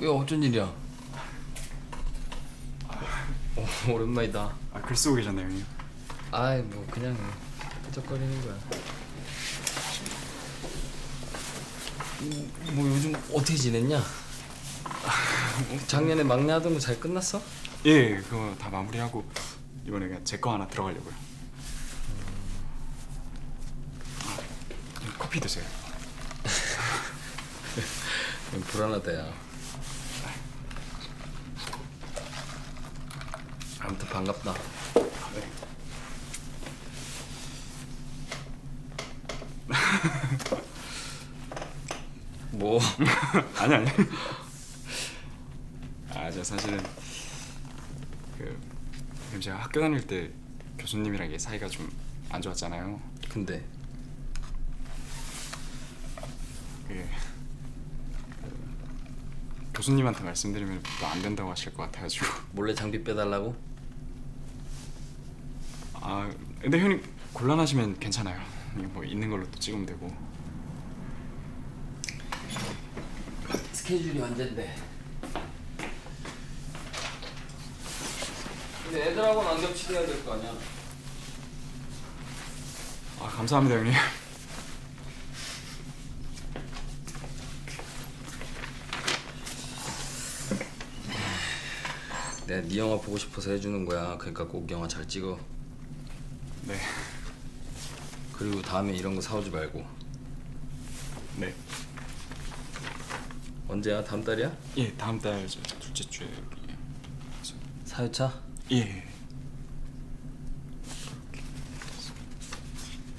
왜 어쩐 일이야? 어, 오랜만이다. 아, 글 쓰고 계셨네요, 형님. 아이 뭐 그냥 끄적거리는 거야. 음, 뭐 요즘 어떻게 지냈냐? 작년에 막내 하던 거 잘 끝났어? 예, 그거 다 마무리하고 이번에 그냥 제 거 하나 들어가려고요. 아, 커피 드세요. 좀 불안하다 야. 아무튼 반갑다. 네. 뭐? 아니 아니. 아, 저 사실은 그 제가 학교 다닐 때 교수님이랑 이게 사이가 좀 안 좋았잖아요. 근데 그게 그 교수님한테 말씀드리면 또 안 된다고 하실 것 같아가지고. 몰래 장비 빼달라고? 아, 근데 형님 곤란하시면 괜찮아요. 뭐 있는 걸로 또 찍으면 되고. 스케줄이 언젠데? 근데 애들하고는 안 겹치게 해야 될 거 아니야? 아, 감사합니다, 형님. 내가 네 영화 보고 싶어서 해주는 거야. 그러니까 꼭 영화 잘 찍어. 네. 그리고 다음에 이런 거 사오지 말고. 네. 언제야? 다음 달이야? 예, 다음 달 저 둘째 주에. 사유차? 예.